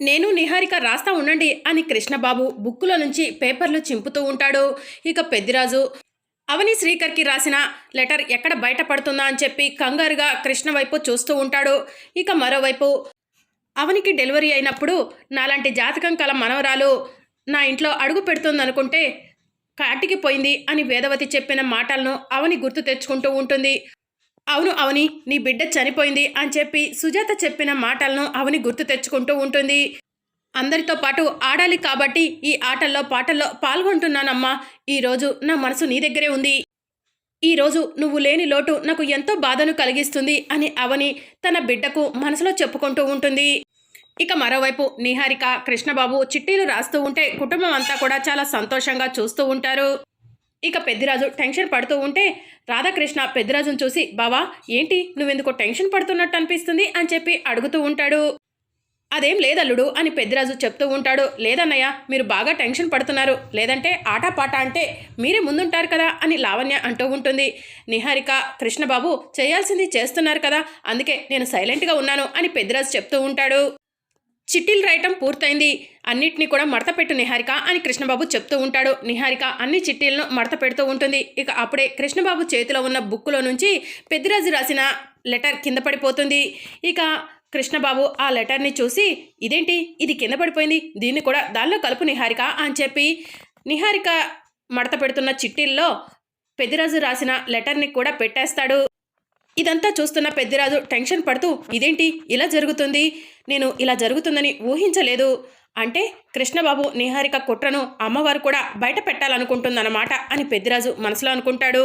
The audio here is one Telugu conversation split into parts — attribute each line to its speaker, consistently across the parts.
Speaker 1: నేను నిహారిక రాస్తా ఉండండి అని కృష్ణబాబు బుక్కులో నుంచి పేపర్లు చింపుతూ ఉంటాడు. ఇక పెద్దిరాజు అవని శ్రీకర్కి రాసిన లెటర్ ఎక్కడ బయటపడుతుందా అని చెప్పి కంగారుగా కృష్ణ వైపు చూస్తూ ఉంటాడు. ఇక మరోవైపు అవనికి డెలివరీ అయినప్పుడు నాలాంటి జాతకం కల మనవరాలు నా ఇంట్లో అడుగు పెడుతుందనుకుంటే కాటికి పోయింది అని వేదవతి చెప్పిన మాటలను అవని గుర్తు తెచ్చుకుంటూ ఉంటుంది. అవును అవని నీ బిడ్డ చనిపోయింది అని చెప్పి సుజాత చెప్పిన మాటలను అవని గుర్తు తెచ్చుకుంటూ ఉంటుంది. అందరితో పాటు ఆడాలి కాబట్టి ఈ ఆటల్లో పాటల్లో పాల్గొంటున్నానమ్మా. ఈరోజు నా మనసు నీ దగ్గరే ఉంది. ఈరోజు నువ్వు లేని లోటు నాకు ఎంతో బాధను కలిగిస్తుంది అని అవని తన బిడ్డకు మనసులో చెప్పుకుంటూ ఉంటుంది. ఇక మరోవైపు నిహారిక కృష్ణబాబు చిట్టీలు రాస్తూ ఉంటే కుటుంబం అంతా కూడా చాలా సంతోషంగా చూస్తూ ఉంటారు. ఇక పెద్దిరాజు టెన్షన్ పడుతూ ఉంటే రాధాకృష్ణ పెద్దిరాజును చూసి బావా ఏంటి? నువ్వెందుకో టెన్షన్ పడుతున్నట్టు అనిపిస్తుంది? అని చెప్పి అడుగుతూ ఉంటాడు. అదేం లేదల్లుడు అని పెద్దిరాజు చెప్తూ ఉంటాడు. లేదన్నయ్య మీరు బాగా టెన్షన్ పడుతున్నారు. లేదంటే ఆటపాట అంటే మీరే ముందుంటారు కదా అని లావణ్య అంటూ ఉంటుంది. నిహారిక కృష్ణబాబు చేయాల్సింది చేస్తున్నారు కదా. అందుకే నేను సైలెంట్గా ఉన్నాను అని పెద్దిరాజు చెప్తూ ఉంటాడు. చిట్టీలు రాయటం పూర్తయింది. అన్నిటినీ కూడా మడత పెట్టు నిహారిక అని కృష్ణబాబు చెప్తూ ఉంటాడు. నిహారిక అన్ని చిట్టీలను మడత పెడుతూ ఉంటుంది. ఇక అప్పుడే కృష్ణబాబు చేతిలో ఉన్న బుక్కులో నుంచి పెద్దిరాజు రాసిన లెటర్ కింద పడిపోతుంది. ఇక కృష్ణబాబు ఆ లెటర్ని చూసి ఇదేంటి? ఇది కింద పడిపోయింది. దీన్ని కూడా దానిలో కలుపు నిహారిక అని చెప్పి నిహారిక మడత పెడుతున్న చిట్టీల్లో పెద్దిరాజు రాసిన లెటర్ని కూడా పెట్టేస్తాడు. ఇదంతా చూస్తున్న పెద్దిరాజు టెన్షన్ పడుతూ ఇదేంటి? ఇలా జరుగుతుంది? నేను ఇలా జరుగుతుందని ఊహించలేదు. అంటే కృష్ణబాబు నిహారిక కుట్రను అమ్మవారు కూడా బయట పెట్టాలనుకుంటుందన్నమాట అని పెద్దిరాజు మనసులో అనుకుంటాడు.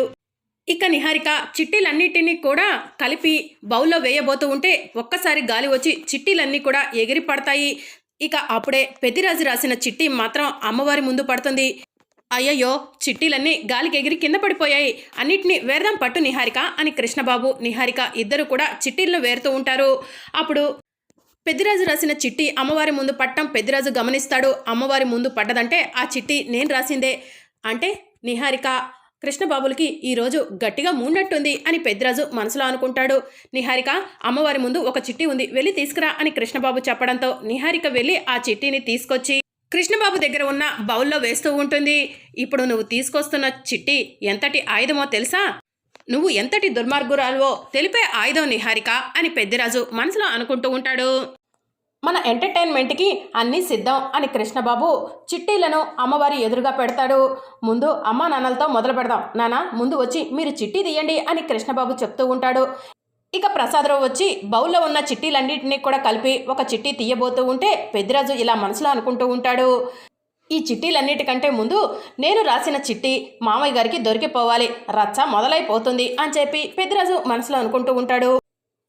Speaker 1: ఇక నిహారిక చిట్టీలన్నిటినీ కూడా కలిపి బౌల్లో వేయబోతూ ఉంటే ఒక్కసారి గాలి వచ్చి చిట్టీలన్నీ కూడా ఎగిరి పడతాయి ఇక అప్పుడే పెద్దిరాజు రాసిన చిట్టి మాత్రం అమ్మవారి ముందు పడుతుంది. అయ్యయ్యో చిట్టీలన్నీ గాలికి ఎగిరి కింద పడిపోయాయి. అన్నిటినీ వేరదాం పట్టు నిహారిక అని కృష్ణబాబు నిహారిక ఇద్దరు కూడా చిట్టీలను వేరుతూ ఉంటారు. అప్పుడు పెద్దిరాజు రాసిన చిట్టి అమ్మవారి ముందు పట్టం పెద్దిరాజు గమనిస్తాడు. అమ్మవారి ముందు పడ్డదంటే ఆ చిట్టి నేను రాసిందే. అంటే నిహారిక కృష్ణబాబులకి ఈరోజు గట్టిగా మూడినట్టుంది అని పెద్దిరాజు మనసులో అనుకుంటాడు. నిహారిక అమ్మవారి ముందు ఒక చిట్టి ఉంది వెళ్ళి తీసుకురా అని కృష్ణబాబు చెప్పడంతో నిహారిక వెళ్ళి ఆ చిట్టిని తీసుకొచ్చి కృష్ణబాబు దగ్గర ఉన్న బౌల్లో వేస్తూ ఉంటుంది. ఇప్పుడు నువ్వు తీసుకొస్తున్న చిట్టి ఎంతటి ఆయుధమో తెలుసా? నువ్వు ఎంతటి దుర్మార్గురాలువో తెలిపే ఆయుధం నిహారిక అని పెద్దిరాజు మనసులో అనుకుంటూ ఉంటాడు. మన ఎంటర్టైన్మెంట్కి అన్నీ సిద్ధం అని కృష్ణబాబు చిట్టీలను అమ్మవారి ఎదురుగా పెడతాడు. ముందు అమ్మా నాన్నలతో మొదలు పెడదాం నాన్న ముందు వచ్చి మీరు చిట్టి తీయండి అని కృష్ణబాబు చెప్తూ ఉంటాడు. ఇక ప్రసాదరావు వచ్చి బౌల్లో ఉన్న చిట్టీలన్నింటినీ కూడా కలిపి ఒక చిట్టి తీయబోతూ ఉంటే పెద్దిరాజు ఇలా మనసులో అనుకుంటూ ఉంటాడు. ఈ చిట్టీలన్నిటికంటే ముందు నేను రాసిన చిట్టి మామయ్య గారికి దొరికిపోవాలి రచ్చ మొదలైపోతుంది అని చెప్పి పెద్దిరాజు మనసులో అనుకుంటూ ఉంటాడు.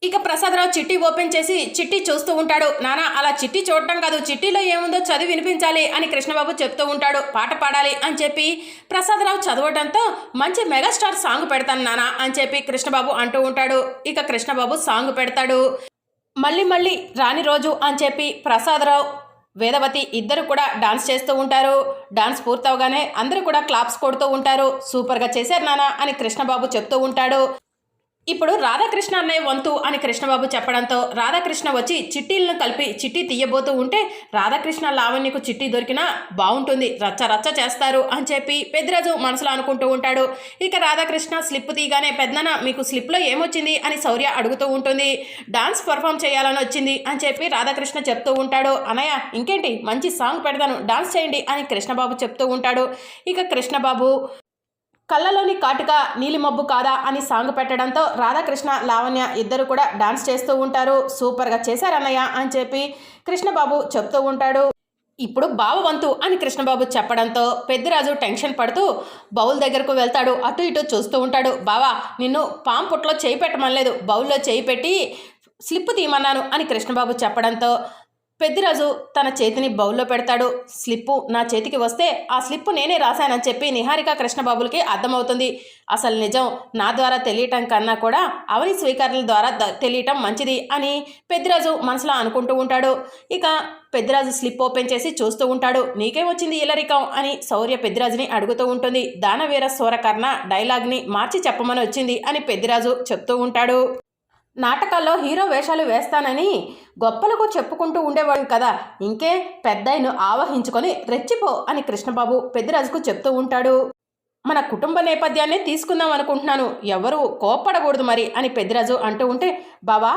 Speaker 1: ఇక ప్రసాదరావు చిట్టి ఓపెన్ చేసి చిట్టి చూస్తూ ఉంటాడు. నానా అలా చిట్టి చూడటం కాదు. చిట్టిలో ఏముందో చదివి వినిపించాలి అని కృష్ణబాబు చెప్తూ ఉంటాడు. పాట పాడాలి అని చెప్పి ప్రసాదరావు చదవడంతో మంచి మెగాస్టార్ సాంగ్ పెడతాను నానా అని చెప్పి కృష్ణబాబు అంటూ ఉంటాడు. ఇక కృష్ణబాబు సాంగ్ పెడతాడు. మళ్ళీ మళ్ళీ రాని రోజు అని చెప్పి ప్రసాదరావు వేదవతి ఇద్దరు కూడా డాన్స్ చేస్తూ ఉంటారు. డాన్స్ పూర్తవగానే అందరూ కూడా క్లాప్స్ కొడుతూ ఉంటారు. సూపర్గా చేశారు నానా అని కృష్ణబాబు చెప్తూ ఉంటాడు. ఇప్పుడు రాధాకృష్ణ అన్నయ్య వంతు అని కృష్ణబాబు చెప్పడంతో రాధాకృష్ణ వచ్చి చిట్టీలను కలిపి చిట్టి తీయబోతూ ఉంటే రాధాకృష్ణ లావణ్యకు చిట్టి దొరికినా బాగుంటుంది రచ్చ రచ్చ చేస్తారు అని చెప్పి పెద్దిరాజు మనసులో అనుకుంటూ ఉంటాడు. ఇక రాధాకృష్ణ స్లిప్ తీయగానే పెద్దన మీకు స్లిప్లో ఏమొచ్చింది? అని శౌర్య అడుగుతూ ఉంటుంది. డాన్స్ పర్ఫామ్ చేయాలని వచ్చింది అని చెప్పి రాధాకృష్ణ చెప్తూ ఉంటాడు. అనయ్య ఇంకేంటి? మంచి సాంగ్ పెడతాను డాన్స్ చేయండి అని కృష్ణబాబు చెప్తూ ఉంటాడు. ఇక కృష్ణబాబు కళ్ళలోని కాటుక నీలి మబ్బు కాదా అని సాంగ్ పెట్టడంతో రాధాకృష్ణ లావణ్య ఇద్దరు కూడా డాన్స్ చేస్తూ ఉంటారు. సూపర్గా చేశారన్నయ్య అని చెప్పి కృష్ణబాబు చెప్తూ ఉంటాడు. ఇప్పుడు బావవంతు అని కృష్ణబాబు చెప్పడంతో పెద్దిరాజు టెన్షన్ పడుతూ బౌల్ దగ్గరకు వెళ్తాడు. అటు ఇటు చూస్తూ ఉంటాడు. బావా నిన్ను పాము పుట్లో చేయి పెట్టమనలేదు. బౌల్లో చేయి పెట్టి స్లిప్ తీయమన్నాను అని కృష్ణబాబు చెప్పడంతో పెద్దిరాజు తన చేతిని బౌల్లో పెడతాడు. స్లిప్పు నా చేతికి వస్తే ఆ స్లిప్పు నేనే రాశానని చెప్పి నిహారిక కృష్ణబాబులకి అర్థమవుతుంది. అసలు నిజం నా ద్వారా తెలియటం కన్నా కూడా అవని స్వీకారుల ద్వారా తెలియటం మంచిది అని పెద్దిరాజు మనసులో అనుకుంటూ ఉంటాడు. ఇక పెద్దిరాజు స్లిప్ ఓపెన్ చేసి చూస్తూ ఉంటాడు. నీకేమొచ్చింది ఇలరికం అని శౌర్య పెద్దిరాజుని అడుగుతూ ఉంటుంది. దానవీర సూరకర్ణ డైలాగ్ని మార్చి చెప్పమని వచ్చింది అని పెద్దిరాజు చెప్తూ ఉంటాడు. నాటకాల్లో హీరో వేషాలు వేస్తానని గొప్పలకు చెప్పుకుంటూ ఉండేవాడు కదా. ఇంకే పెద్దయ్యను ఆవహించుకొని రెచ్చిపో అని కృష్ణబాబు పెద్దరాజుకు చెప్తూ ఉంటాడు. మన కుటుంబ నేపథ్యాన్ని తీసుకుందాం అనుకుంటున్నాను. ఎవరు కోప్పడకూడదు మరి అని పెద్దరాజు అంటూ ఉంటే బావా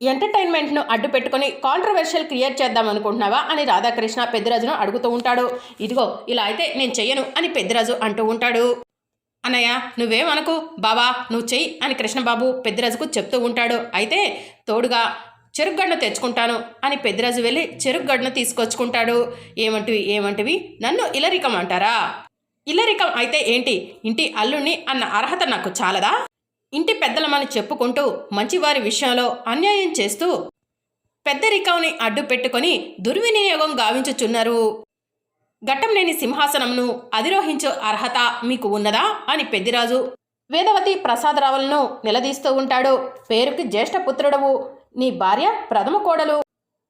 Speaker 1: ఎంటర్టైన్మెంట్ను అడ్డు పెట్టుకుని కాంట్రవర్షియల్ క్రియేట్ చేద్దాం అనుకుంటున్నావా? అని రాధాకృష్ణ పెద్దరాజును అడుగుతూ ఉంటాడు. ఇదిగో ఇలా అయితే నేను చెయ్యను అని పెద్దరాజు అంటూ ఉంటాడు. అన్నయ్య నువ్వేమనకు? బావా నువ్వు చెయ్యి అని కృష్ణబాబు పెద్దిరాజుకు చెప్తూ ఉంటాడు. అయితే తోడుగా చెరుగ్గడ్డను తెచ్చుకుంటాను అని పెద్దిరాజు వెళ్ళి చెరుగ్గడ్డను తీసుకొచ్చుకుంటాడు. ఏమంటివి ఏమంటివి? నన్ను ఇలరికం అంటారా? ఇల్లరికం అయితే ఏంటి? ఇంటి అల్లుణ్ణి అన్న అర్హత నాకు చాలదా? ఇంటి పెద్దలమని చెప్పుకుంటూ మంచివారి విషయంలో అన్యాయం చేస్తూ పెద్దరికంని అడ్డు పెట్టుకొని దుర్వినియోగం గావించుచున్నారు. ఘట్టంలేని సింహాసనంను అధిరోహించే అర్హత మీకు ఉన్నదా? అని పెద్దిరాజు. వేదవతి ప్రసాదరావులను నిలదీస్తూ ఉంటాడు. పేరుకి జ్యేష్ఠపుత్రుడవు నీ భార్య ప్రథమ కోడలు.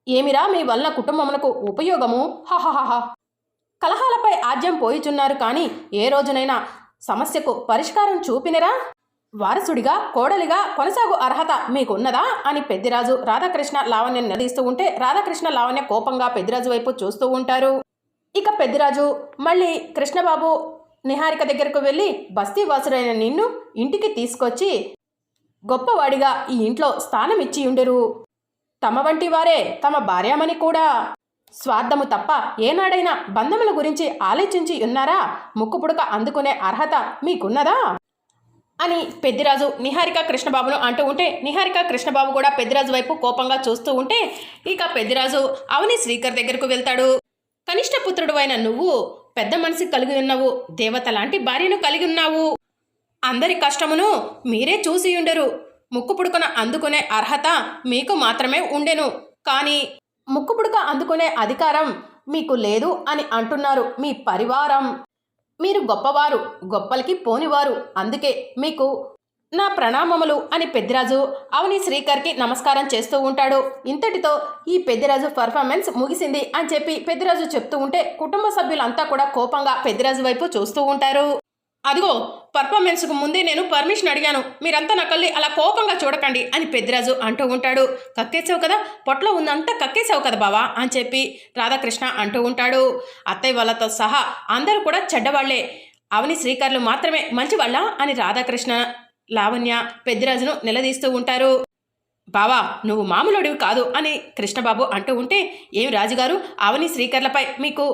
Speaker 1: ఏమిరా మీ వల్ల కుటుంబమునకు ఉపయోగము? హహహహ కలహాలపై ఆజ్యం పోయిచున్నారు కానీ ఏ రోజునైనా సమస్యకు పరిష్కారం చూపినరా? వారసుడిగా కోడలిగా కొనసాగు అర్హత మీకున్నదా? అని పెద్దిరాజు రాధాకృష్ణ లావణ్య నిలదీస్తూ ఉంటే రాధాకృష్ణ లావణ్య కోపంగా పెద్దిరాజు వైపు చూస్తూ ఉంటారు. ఇక పెద్దిరాజు మళ్ళీ కృష్ణబాబు నిహారిక దగ్గరకు వెళ్ళి బస్తీ వాసుడైన నిన్ను ఇంటికి తీసుకొచ్చి గొప్పవాడిగా ఈ ఇంట్లో స్థానం ఇచ్చి ఉండరు. తమ వంటి వారే తమ భార్యామని కూడా. స్వార్థము తప్ప ఏనాడైనా బంధముల గురించి ఆలోచించి ఉన్నారా? ముక్కుపుడక అందుకునే అర్హత మీకున్నదా? అని పెద్దిరాజు నిహారిక కృష్ణబాబును అంటూ ఉంటే నిహారిక కృష్ణబాబు కూడా పెద్దిరాజు వైపు కోపంగా చూస్తూ ఉంటే ఇక పెద్దిరాజు అవని శ్రీకర్ దగ్గరకు వెళ్తాడు. కనిష్ట పుత్రుడు అయిన నువ్వు పెద్ద మనసు కలిగి ఉన్నావు దేవత లాంటి భార్యను కలిగి ఉన్నావు. అందరి కష్టమును మీరే చూసి ఉండరు. ముక్కు పుడుకున అందుకునే అర్హత మీకు మాత్రమే ఉండెను. కానీ ముక్కు పుడక అందుకునే అధికారం మీకు లేదు అని అంటున్నారు మీ పరివారం. మీరు గొప్పవారు గొప్పలకి పోనివారు. అందుకే మీకు నా ప్రణామములు అని పెద్దిరాజు అవని శ్రీకర్కి నమస్కారం చేస్తూ ఉంటాడు. ఇంతటితో ఈ పెద్దిరాజు పర్ఫార్మెన్స్ ముగిసింది అని చెప్పి పెద్దిరాజు చెప్తూ ఉంటే కుటుంబ సభ్యులంతా కూడా కోపంగా పెద్దిరాజు వైపు చూస్తూ ఉంటారు. అదిగో పర్ఫార్మెన్స్కు ముందే నేను పర్మిషన్ అడిగాను. మీరంతా నకల్లి కళ్ళి అలా కోపంగా చూడకండి అని పెద్దిరాజు అంటూ ఉంటాడు. కక్కేసావు కదా పొట్లో ఉందంతా కక్కేసావు కదా బావా అని చెప్పి రాధాకృష్ణ అంటూ ఉంటాడు. అత్తయ్య వాళ్ళతో సహా అందరూ కూడా చెడ్డవాళ్ళే. అవని శ్రీకర్లు మాత్రమే మంచివాళ్ళ అని రాధాకృష్ణ లావణ్య పెద్దిరాజును నిలదీస్తూ ఉంటారు. బావా నువ్వు మామూలుడివి కాదు అని కృష్ణబాబు అంటూ ఉంటే ఏం రాజుగారు అవని శ్రీకర్లపై మీకు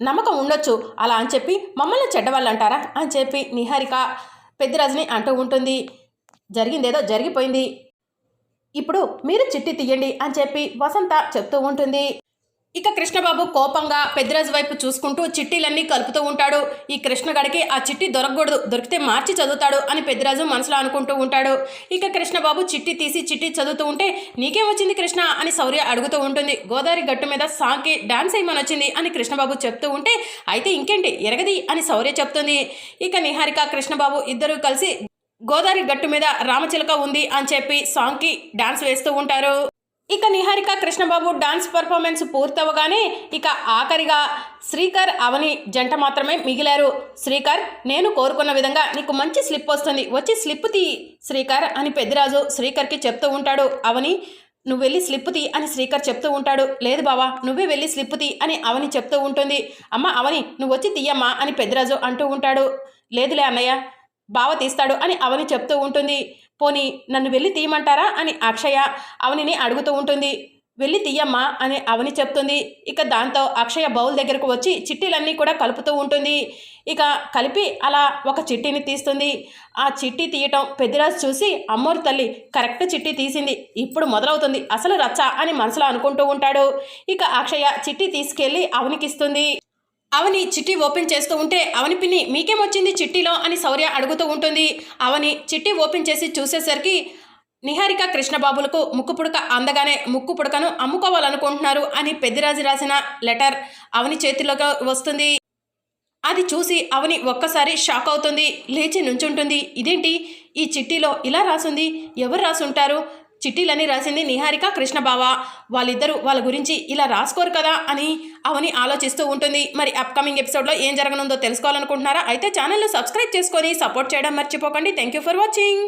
Speaker 1: నమ్మకం ఉండొచ్చు. అలా అని చెప్పి మమ్మల్ని చెడ్డవాళ్ళు అంటారా అని చెప్పి నిహారిక పెద్దిరాజుని అంటూ ఉంటుంది. జరిగిందేదో జరిగిపోయింది. ఇప్పుడు మీరు చిట్టి తీయండి అని చెప్పి వసంత చెప్తూ ఉంటుంది. ఇక కృష్ణబాబు కోపంగా పెద్దిరాజు వైపు చూసుకుంటూ చిట్టీలన్నీ కలుపుతూ ఉంటాడు. ఈ కృష్ణగడికి ఆ చిట్టి దొరకకూడదు దొరికితే మార్చి చదువుతాడు అని పెద్దిరాజు మనసులో అనుకుంటూ ఉంటాడు. ఇక కృష్ణబాబు చిట్టి తీసి చిట్టి చదువుతూ ఉంటే నీకేం వచ్చింది కృష్ణ? అని శౌర్య అడుగుతూ ఉంటుంది. గోదావరి గట్టు మీద సాంగ్కి డాన్స్ వేయమని వచ్చింది అని కృష్ణబాబు చెప్తూ ఉంటే అయితే ఇంకేంటి ఎరగది? అని శౌర్య చెప్తుంది. ఇక నిహారిక కృష్ణబాబు ఇద్దరూ కలిసి గోదావరి గట్టు మీద రామచిలక ఉంది అని చెప్పి సాంగ్కి డాన్స్ వేస్తూ ఉంటారు. ఇక నిహారిక కృష్ణబాబు డాన్స్ పర్ఫార్మెన్స్ పూర్తవగానే ఇక ఆఖరిగా శ్రీకర్ అవని జంట మాత్రమే మిగిలారు. శ్రీకర్ నేను కోరుకున్న విధంగా నీకు మంచి స్లిప్ వస్తుంది. వచ్చి స్లిప్ తీ శ్రీకర్ అని పెద్దిరాజు శ్రీకర్కి చెప్తూ ఉంటాడు. అవని నువ్వు వెళ్ళి స్లిప్ తీ అని శ్రీకర్ చెప్తూ ఉంటాడు. లేదు బావా నువ్వే వెళ్ళి స్లిప్ తీ అని అవని చెప్తూ ఉంటుంది. అమ్మ అవని నువ్వు వచ్చి తీయమ్మా అని పెద్దిరాజు అంటూ ఉంటాడు. లేదులే అన్నయ్య బావ తీస్తాడు అని అవని చెప్తూ ఉంటుంది. పోనీ నన్ను వెళ్ళి తీయమంటారా? అని అక్షయ అవనిని అడుగుతూ ఉంటుంది. వెళ్ళి తీయమ్మా అని అవని చెప్తుంది. ఇక దాంతో అక్షయ బౌల్ దగ్గరకు వచ్చి చిట్టీలన్నీ కూడా కలుపుతూ ఉంటుంది. ఇక కలిపి అలా ఒక చిట్టీని తీస్తుంది. ఆ చిట్టి తీయటం పెద్దరాజు చూసి అమ్మోరు తల్లి కరెక్ట్ చిట్టి తీసింది. ఇప్పుడు మొదలవుతుంది. అసలు రచ్చ అని మనసులో అనుకుంటూ ఉంటాడు. ఇక అక్షయ చిట్టి తీసుకెళ్ళి అవనికిస్తుంది. అవని చిట్టి ఓపెన్ చేస్తూ ఉంటే అవని పిన్ని మీకేమొచ్చింది చిట్టిలో? అని శౌర్య అడుగుతూ ఉంటుంది. అవని చిట్టి ఓపెన్ చేసి చూసేసరికి నిహారిక కృష్ణబాబులకు ముక్కు పుడక అందగానే ముక్కు పుడకను అమ్ముకోవాలనుకుంటున్నారు అని పెద్దిరాజు రాసిన లెటర్ అవని చేతిలోకి వస్తుంది. అది చూసి అవని ఒక్కసారి షాక్ అవుతుంది. లేచి నుంచుంటుంది. ఇదేంటి? ఈ చిట్టిలో ఇలా రాసుంది? ఎవరు రాసుంటారు? చిట్టీలని రాసింది నిహారిక కృష్ణబావ. వాళ్ళిద్దరూ వాళ్ళ గురించి ఇలా రాసుకోరు కదా అని అవని ఆలోచిస్తూ ఉంటుంది. మరి అప్కమింగ్ ఎపిసోడ్లో ఏం జరగనుందో తెలుసుకోవాలనుకుంటున్నారా? అయితే ఛానల్ను సబ్స్క్రైబ్ చేసుకొని సపోర్ట్ చేయడం మర్చిపోకండి. Thank you for watching